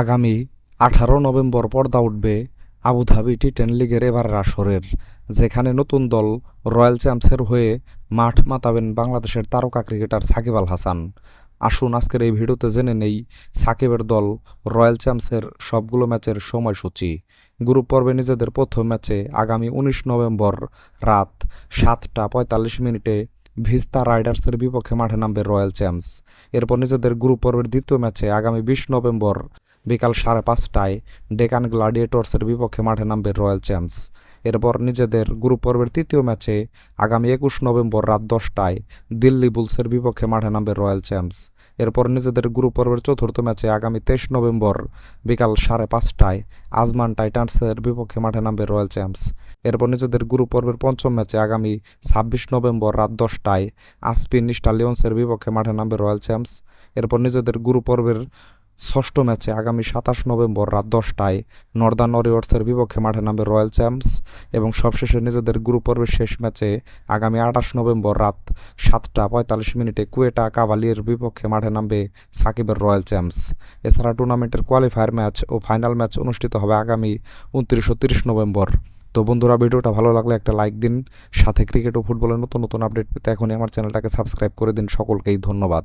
আগামী আঠারো নভেম্বর পর্দা উঠবে আবুধাবি টি টেন লিগের এবারের আসরের, যেখানে নতুন দল রয়্যাল চ্যাম্পসের হয়ে মাঠ মাতাবেন বাংলাদেশের তারকা ক্রিকেটার সাকিব আল হাসান। আসুন আজকের এই ভিডিওতে জেনে নেই সাকিবের দল রয়্যাল চ্যাম্পসের সবগুলো ম্যাচের সময়সূচি। গ্রুপ পর্বে নিজেদের প্রথম ম্যাচে আগামী উনিশ নভেম্বর রাত সাতটা পঁয়তাল্লিশ মিনিটে ভিস্তা রাইডার্সের বিপক্ষে মাঠে নামবে রয়্যাল চ্যাম্পস। এরপর নিজেদের গ্রুপ পর্বের দ্বিতীয় ম্যাচে আগামী বিশ নভেম্বর বিকাল সাড়ে পাঁচটায় ডেকান গ্লাডিয়েটর্সের বিপক্ষে মাঠে নামবে রয়্যাল চ্যাম্পস। এরপর নিজেদের গ্রুপ পর্বের তৃতীয় ম্যাচে আগামী একুশ নভেম্বর রাত দশটায় দিল্লি বুলসের বিপক্ষে মাঠে নামবে রয়্যাল চ্যাম্পস। এরপর নিজেদের গ্রুপ পর্বের চতুর্থ ম্যাচে আগামী তেইশ নভেম্বর বিকাল সাড়ে পাঁচটায় আজমান টাইটান্সের বিপক্ষে মাঠে নামবে রয়্যাল চ্যাম্পস। এরপর নিজেদের গ্রুপ পর্বের পঞ্চম ম্যাচে আগামী ছাব্বিশ নভেম্বর রাত দশটায় আসপিন স্টালিয়ন্সের বিপক্ষে মাঠে নামবে রয়্যাল চ্যাম্পস। এরপর নিজেদের গ্রুপ পর্বের ষষ্ঠ ম্যাচে আগামী সাতাশ নভেম্বর রাত দশটায় নর্দার্ন ওরিয়র্সের বিপক্ষে মাঠে নামবে রয়্যাল চ্যাম্পস এবং সবশেষে নিজেদের গ্রুপ পর্বের শেষ ম্যাচে আগামী আঠাশ নভেম্বর রাত সাতটা পঁয়তাল্লিশ মিনিটে কুয়েটা কাভালিয়ের বিপক্ষে মাঠে নামবে সাকিবের রয়্যাল চ্যাম্পস। এছাড়া টুর্নামেন্টের কোয়ালিফায়ার ম্যাচ ও ফাইনাল ম্যাচ অনুষ্ঠিত হবে আগামী উনত্রিশ ও তিরিশ নভেম্বর। তো বন্ধুরা, ভিডিওটা ভালো লাগলে একটা লাইক দিন, সাথে ক্রিকেট ও ফুটবলের নতুন নতুন আপডেট পেতে এখনই আমার চ্যানেলটাকে সাবস্ক্রাইব করে দিন। সকলকেই ধন্যবাদ।